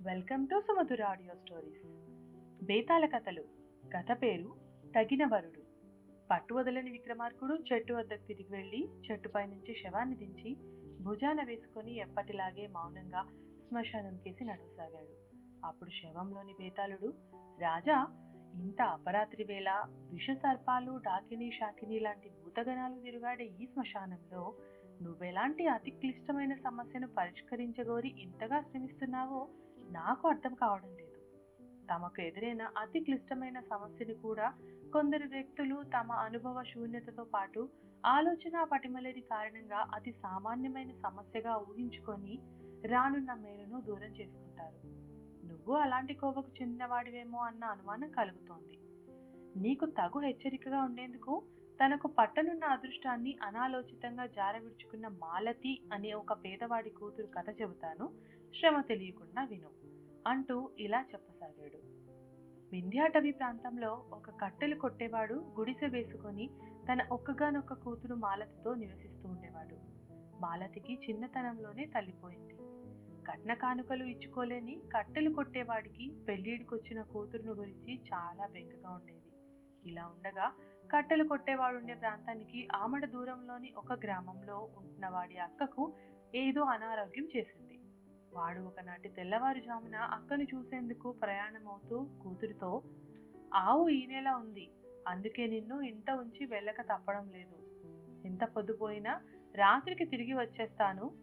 Welcome to Sumadhura audio stories. Betala కథలు. కథ పేరు తగిన వరుడు. పట్టు వదలని విక్రమార్కుడు చెట్టు వద్దకు తిరిగి వెళ్ళి చెట్టుపై నుంచి శవాన్ని దించి భుజాన వేసుకొని ఎప్పటిలాగే మౌనంగా శ్మశానం కేసి నడవసాగాడు. అప్పుడు శవంలోని బేతాళుడు రాజా ఇంత అపరాత్రి వేళ విష సర్పాలు డాకిని షాకిని లాంటి భూతగణాలు తిరుగాడే ఈ శ్మశానంలో నువ్వెలాంటి అతి క్లిష్టమైన సమస్యను పరిష్కరించగోరి ఇంతగా శ్రమిస్తున్నావో నాకు అర్థం కావడం లేదు. తమకు ఎదురైన అతి క్లిష్టమైన సమస్యని కూడా కొందరు వ్యక్తులు తమ అనుభవ శూన్యతతో పాటు ఆలోచన పటిమలేని కారణంగా అతి సామాన్యమైన సమస్యగా ఊహించుకొని రానున్న మేలును దూరం చేసుకుంటారు. నువ్వు అలాంటి కోవకు చెందినవాడివేమో అన్న అనుమానం కలుగుతోంది. నీకు తగు హెచ్చరికగా ఉండేందుకు తనకు పట్టనున్న అదృష్టాన్ని అనాలోచితంగా జారవిడుచుకున్న మాలతి అనే ఒక పేదవాడి కూతురు కథ చెబుతాను. శ్రమ తెలియకుండా విను అంటూ ఇలా చెప్పసాగాడు. వింధ్యాటవి ప్రాంతంలో ఒక కట్టెలు కొట్టేవాడు గుడిసె వేసుకొని తన ఒక్కగానొక్క కూతురు మాలతితో నివసిస్తూ ఉండేవాడు. మాలతికి చిన్నతనంలోనే తల్లిపోయింది. కట్న కానుకలు ఇచ్చుకోలేని కట్టెలు కొట్టేవాడికి పెళ్ళిడికొచ్చిన కూతురును గురించి చాలా బెంగగా ఉండేది. ఇలా ఉండగా కట్టెలు కొట్టేవాడు ఉండే ప్రాంతానికి ఆమడ దూరంలోని ఒక గ్రామంలో ఉంటున్న వాడి అక్కకు ఏదో అనారోగ్యం చేసింది. వాడు ఒకనాటి తెల్లవారుజామున అక్కను చూసేందుకు ప్రయాణమవుతూ కూతురితో ఆవు ఈ ఉంది? అందుకే నిన్ను ఇంట ఉంచి వెళ్ళక తప్పడం లేదు. ఎంత పొద్దుపోయినా రాత్రికి తిరిగి వచ్చేస్తాను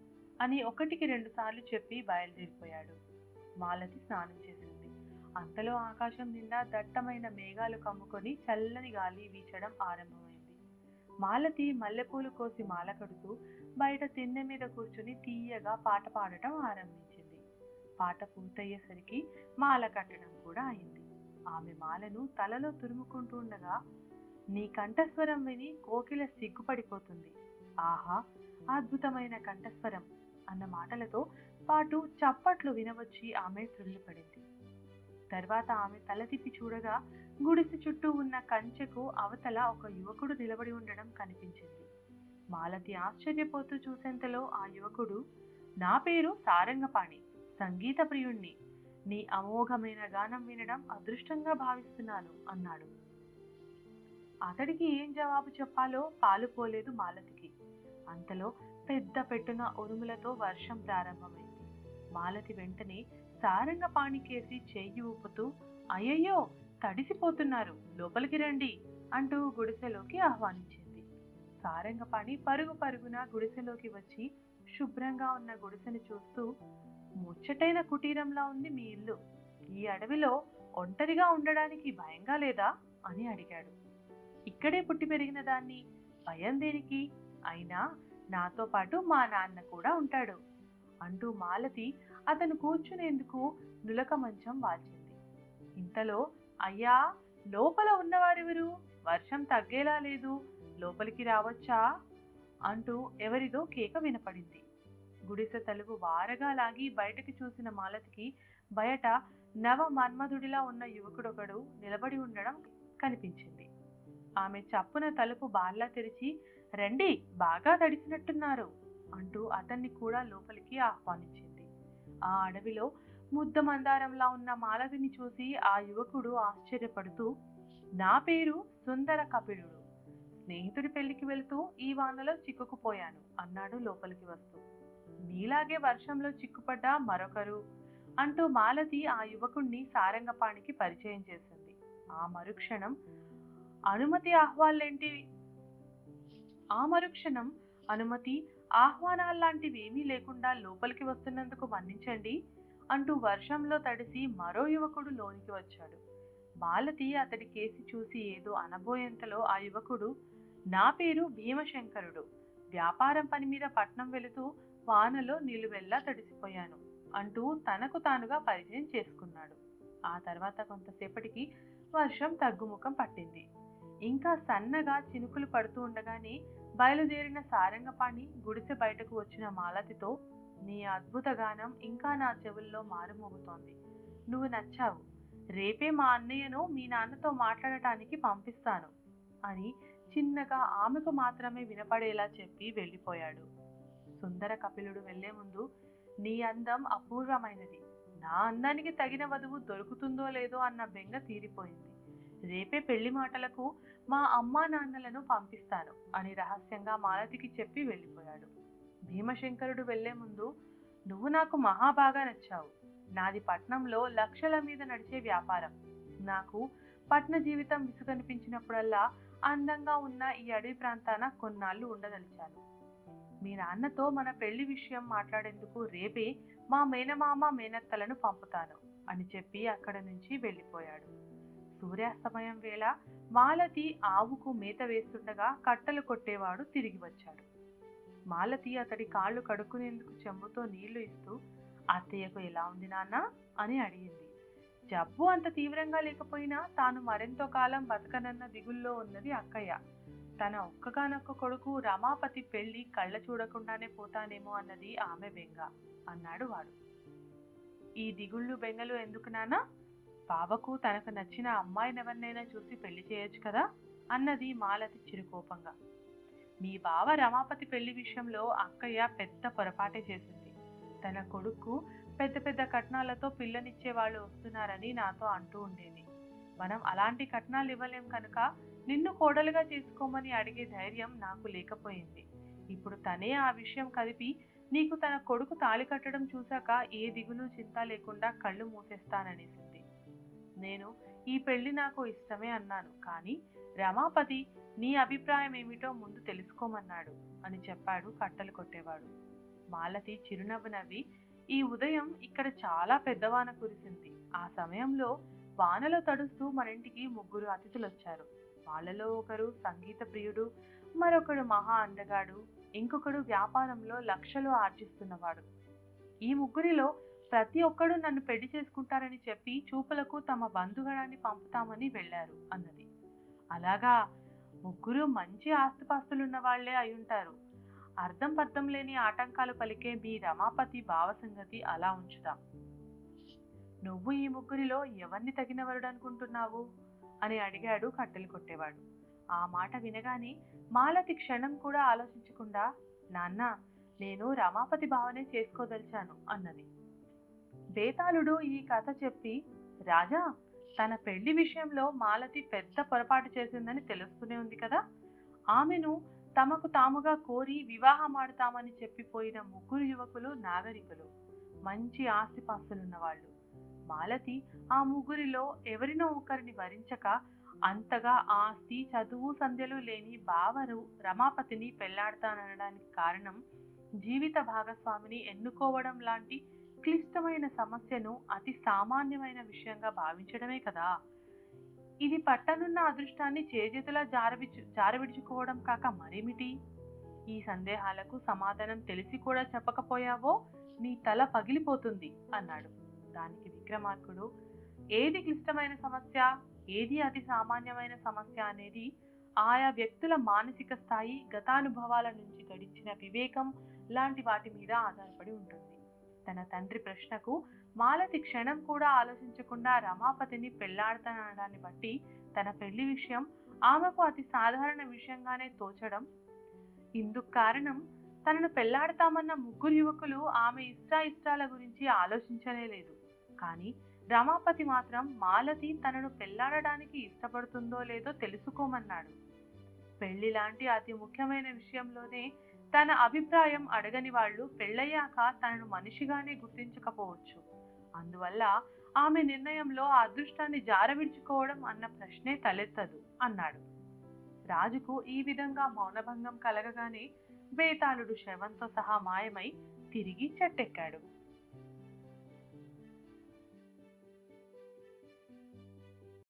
అని ఒకటికి రెండు సార్లు చెప్పి బయలుదేరిపోయాడు. మాలతి స్నానం చేసింది. అంతలో ఆకాశం నిండా దట్టమైన మేఘాలు కమ్ముకొని చల్లని గాలి వీచడం ఆరంభమైంది. మాలతి మల్లెపూలు కోసి మాల కడుతూ బయట తిన్నె మీద కూర్చుని తీయగా పాట పాడటం ఆరంభించింది. పాట పూర్తయ్యేసరికి మాల కట్టడం కూడా అయింది. ఆమె మాలను తలలో తురుముకుంటూ ఉండగా నీ కంఠస్వరం విని కోకిల సిగ్గుపడిపోతుంది. ఆహా అద్భుతమైన కంఠస్వరం అన్న మాటలతో పాటు చప్పట్లు వినవచ్చి ఆమె త్రుళ్ళిపడింది తర్వాత ఆమె తల తిప్పి చూడగా గుడిసె చుట్టూ ఉన్న కంచెకు అవతల ఒక యువకుడు నిలబడి ఉండడం కనిపించింది. మాలతి ఆశ్చర్యపోతూ చూసేంతలో ఆ యువకుడు నా పేరు సారంగపాణి సంగీత ప్రియుణ్ణి. నీ అమోఘమైన గానం వినడం అదృష్టంగా భావిస్తున్నాను అన్నాడు. అతడికి ఏం జవాబు చెప్పాలో పాలుపోలేదు మాలతికి. అంతలో పెద్ద పెట్టున ఉరుములతో వర్షం ప్రారంభమైంది. మాలతి వెంటనే సారంగపాణి కేసి చెయ్యి ఊపుతూ అయ్యయ్యో తడిసిపోతున్నారు లోపలికి రండి అంటూ గుడిసెలోకి ఆహ్వానించింది. సారంగపాణి పరుగు పరుగున గుడిసెలోకి వచ్చి శుభ్రంగా ఉన్న గుడిసెను చూస్తూ ముచ్చటైన కుటీరంలా ఉంది మీ ఇల్లు. ఈ అడవిలో ఒంటరిగా ఉండడానికి భయంగా లేదా? అని అడిగాడు. ఇక్కడే పుట్టి పెరిగిన దాన్ని. భయం దేనికి? అయినా నాతో పాటు మా నాన్న కూడా ఉంటాడు అంటూ మాలతి అతను కూర్చునేందుకు నులక మంచం వాల్చింది. ఇంతలో అయ్యా లోపల ఉన్నవారెవరు? వర్షం తగ్గేలా లేదు. లోపలికి రావచ్చా? అంటూ ఎవరిదో కేక వినపడింది. గుడిసె తలుపు వారగా లాగి బయటకి చూసిన మాలతికి బయట నవ మన్మధుడిలా ఉన్న యువకుడొకడు నిలబడి ఉండడం కనిపించింది. ఆమె చప్పున తలుపు బార్లా తెరిచి రండి బాగా తడిసినట్టున్నారు అంటూ అతన్ని కూడా లోపలికి ఆహ్వానించింది. ఆ అడవిలో ముద్ద మందారంలా ఉన్న మాలతిని చూసి ఆ యువకుడు ఆశ్చర్యపడుతూ నా పేరు సుందర కపిలుడు. స్నేహితుడి పెళ్ళికి వెళ్తూ ఈ వానలో చిక్కుకుపోయాను. అన్నాడు లోపలికి వస్తూ. నీలాగే వర్షంలో చిక్కుపడ్డ మరొకరు అంటూ మాలతి ఆ యువకుణ్ణి సారంగపాణికి పరిచయం చేసింది. ఆ మరుక్షణం అనుమతి ఆహ్వాలేంటి? ఆ మరుక్షణం అనుమతి ఆహ్వానాల్లాంటివి ఏమీ లేకుండా లోపలికి వస్తున్నందుకు మన్నించండి అంటూ వర్షంలో తడిసి మరో యువకుడు లోనికి వచ్చాడు. మాలతి అతడి కేసి చూసి ఏదో అనబోయేంతలో ఆ యువకుడు నా పేరు భీమశంకరుడు. వ్యాపారం పని మీద పట్నం వెళుతూ వానలో నిలువెల్లా తడిసిపోయాను అంటూ తనకు తానుగా పరిచయం చేసుకున్నాడు. ఆ తర్వాత కొంతసేపటికి వర్షం తగ్గుముఖం పట్టింది. ఇంకా సన్నగా చినుకులు పడుతూ ఉండగానే బయలుదేరిన సారంగపాణి గుడిసె బయటకు వచ్చిన మాలతితో నీ అద్భుత గానం ఇంకా నా చెవుల్లో మారుమోగుతోంది. నువ్వు నచ్చావు. రేపే మా అన్నయ్యను మీ నాన్నతో మాట్లాడటానికి పంపిస్తాను అని చిన్నగా ఆమెకు మాత్రమే వినపడేలా చెప్పి వెళ్ళిపోయాడు. సుందర కపిలుడు వెళ్ళే ముందు నీ అందం అపూర్వమైనది. నా అందానికి తగిన వధువు దొరుకుతుందో లేదో అన్న బెంగ తీరిపోయింది. రేపే పెళ్ళి మాటలకు మా అమ్మా నాన్నలను పంపిస్తాను అని రహస్యంగా మాలతికి చెప్పి వెళ్ళిపోయాడు. భీమశంకరుడు వెళ్ళే ముందు నువ్వు నాకు మహాబాగా నచ్చావు. నాది పట్నంలో లక్షల మీద నడిచే వ్యాపారం. నాకు పట్న జీవితం విసుగనిపించినప్పుడల్లా అందంగా ఉన్న ఈ అడవి ప్రాంతాన కొన్నాళ్ళు ఉండదలిచాను మీ నాన్నతో మన పెళ్ళి విషయం మాట్లాడేందుకు రేపే మా మేనమామ మేనత్తలను పంపుతాను అని చెప్పి అక్కడ నుంచి వెళ్ళిపోయాడు. సూర్యాస్తమయం వేళ మాలతి ఆవుకు మేత వేస్తుండగా కట్టలు కొట్టేవాడు తిరిగి వచ్చాడు. మాలతి అతడి కాళ్ళు కడుక్కునేందుకు చెంబుతో నీళ్ళు ఇస్తూ అత్తయ్యకు ఎలా ఉంది నాన్న? అని అడిగింది. జబ్బు అంత తీవ్రంగా లేకపోయినా తాను మరెంతో కాలం బతకనన్న దిగుల్లో ఉన్నది అక్కయ్య. తన ఒక్కగానొక్క కొడుకు రమాపతి పెళ్ళి కళ్ళ చూడకుండానే పోతానేమో అన్నది ఆమె బెంగ అన్నాడు వాడు. ఈ దిగుళ్ళు బెంగలు ఎందుకు నానా బావకు తనకు నచ్చిన అమ్మాయినెవరినైనా చూసి పెళ్ళి చేయొచ్చు కదా? అన్నది మాలతి చిరుకోపంగా. మీ బావ రమాపతి పెళ్ళి విషయంలో అక్కయ్య పెద్ద పొరపాటే చేసింది. తన కొడుకు పెద్ద పెద్ద కట్నాలతో పిల్లనిచ్చే వాళ్ళు వస్తున్నారని నాతో అంటూ ఉండేది. మనం అలాంటి కట్నాలు ఇవ్వలేం కనుక నిన్ను కోడలుగా చేసుకోమని అడిగే ధైర్యం నాకు లేకపోయింది. ఇప్పుడు తనే ఆ విషయం కదిపి నీకు తన కొడుకు తాళి కట్టడం చూశాక ఏ దిగులు చింత లేకుండా కళ్ళు మూసేస్తాననేసింది. నేను ఈ పెళ్ళి నాకు ఇష్టమే అన్నాను. కానీ రమాపతి నీ అభిప్రాయం ఏమిటో ముందు తెలుసుకోమన్నాడు అని చెప్పాడు కట్టలు కొట్టేవాడు. మాలతి చిరునవ్వు నవ్వి ఈ ఉదయం ఇక్కడ చాలా పెద్దవాన కురిసింది. ఆ సమయంలో వానలో తడుస్తూ మన ఇంటికి ముగ్గురు అతిథులు వచ్చారు. వాళ్ళలో ఒకరు సంగీత ప్రియుడు మరొకడు మహా అందగాడు ఇంకొకడు వ్యాపారంలో లక్షలు ఆర్జిస్తున్నవాడు. ఈ ముగ్గురిలో ప్రతి ఒక్కడు నన్ను పెళ్ళి చేసుకుంటారని చెప్పి చూపులకు తమ బంధుగణాన్ని పంపుతామని వెళ్ళారు అన్నది. అలాగా ముగ్గురు మంచి ఆస్తిపాస్తులున్న వాళ్ళే ఉంటారు. అర్థం పర్థం లేని ఆటంకాలు పలికే మీ రమాపతి భావ సంగతి అలా ఉంచుదాం నువ్వు ఈ ముగ్గురిలో ఎవరిని తగినవరుడు అనుకుంటున్నావు? అని అడిగాడు కట్టెలు కొట్టేవాడు. ఆ మాట వినగానే మాలతి క్షణం కూడా ఆలోచించకుండా నాన్న నేను రమాపతి భావనే చేసుకోదలిచాను అన్నది. బేతాళుడు ఈ కథ చెప్పి రాజా తన పెళ్ళి విషయంలో మాలతి పెద్ద పొరపాటు చేసిందని తెలుస్తూనే ఉంది కదా? ఆమెను తమకు తాముగా కోరి వివాహమాడతామని చెప్పిపోయిన ముగ్గురు యువకులు నాగరికులు. మంచి ఆస్తిపాస్తులున్నవాళ్ళు. మాలతి ఆ ముగ్గురిలో ఎవరినో ఒకరిని వరించక అంతగా ఆస్తి చదువు సంధ్యలు లేని బావరు రమాపతిని పెళ్ళాడతాననడానికి కారణం జీవిత భాగస్వామిని ఎన్నుకోవడం లాంటి క్లిష్టమైన సమస్యను అతి సామాన్యమైన విషయంగా భావించడమే కదా. ఇది పట్టనున్న అదృష్టాన్ని చేజేతులా జారవిచ్చు జారవిడుచుకోవడం కాక మరేమిటి? ఈ సందేహాలకు సమాధానం తెలిసి కూడా చెప్పకపోయావో నీ తల పగిలిపోతుంది అన్నాడు. దానికి విక్రమార్కుడు ఏది క్లిష్టమైన సమస్య? ఏది అతి సామాన్యమైన సమస్య అనేది ఆయా వ్యక్తుల మానసిక స్థాయి గతానుభవాల నుంచి గడించిన వివేకం లాంటి వాటి మీద ఆధారపడి ఉంటుంది. తన తండ్రి ప్రశ్నకు మాలతి క్షణం కూడా ఆలోచించకుండా రమాపతిని పెళ్ళాడతానడాన్ని బట్టి తన పెళ్ళి విషయం ఆమెకు అతి సాధారణ విషయంగానే తోచడం. ఇందుకు కారణం తనను పెళ్ళాడతామన్న ముగ్గురు యువకులు ఆమె ఇష్టాయిష్టాల గురించి ఆలోచించనే లేదు. కానీ రమాపతి మాత్రం మాలతి తనను పెళ్ళాడడానికి ఇష్టపడుతుందో లేదో తెలుసుకోమన్నాడు. పెళ్ళి లాంటి అతి ముఖ్యమైన విషయంలోనే తన అభిప్రాయం అడగని వాళ్ళు పెళ్ళయ్యాక తనను మనిషిగానే గుర్తించకపోవచ్చు. అందువల్ల ఆమె నిర్ణయంలో ఆ అదృష్టాన్ని జారవిడ్చుకోవడం అన్న ప్రశ్నే తలెత్తదు అన్నాడు. రాజుకు ఈ విధంగా మౌనభంగం కలగగానే బేతాళుడు శవంతో సహా మాయమై తిరిగి చెట్టెక్కాడు.